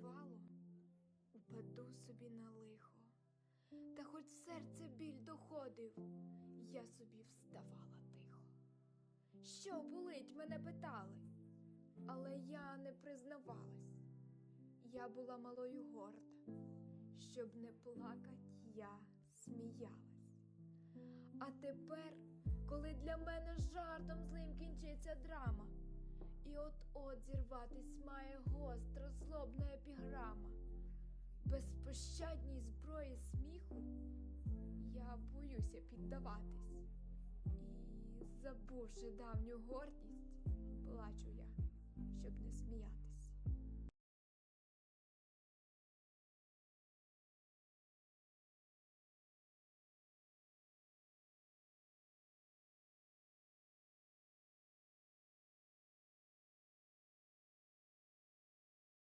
бувало, упаду собі на лихо, та хоч серце біль доходив, я собі вставала тихо. Що болить, мене питали, але я не признавалась. Я була малою горда, щоб не плакать, я сміялась. А тепер, коли для мене жартом злим кінчиться драма, і от-от зірватись має епіграма, безпощадній зброї сміху, я боюся піддаватись. І, забувши давню гордість, плачу я,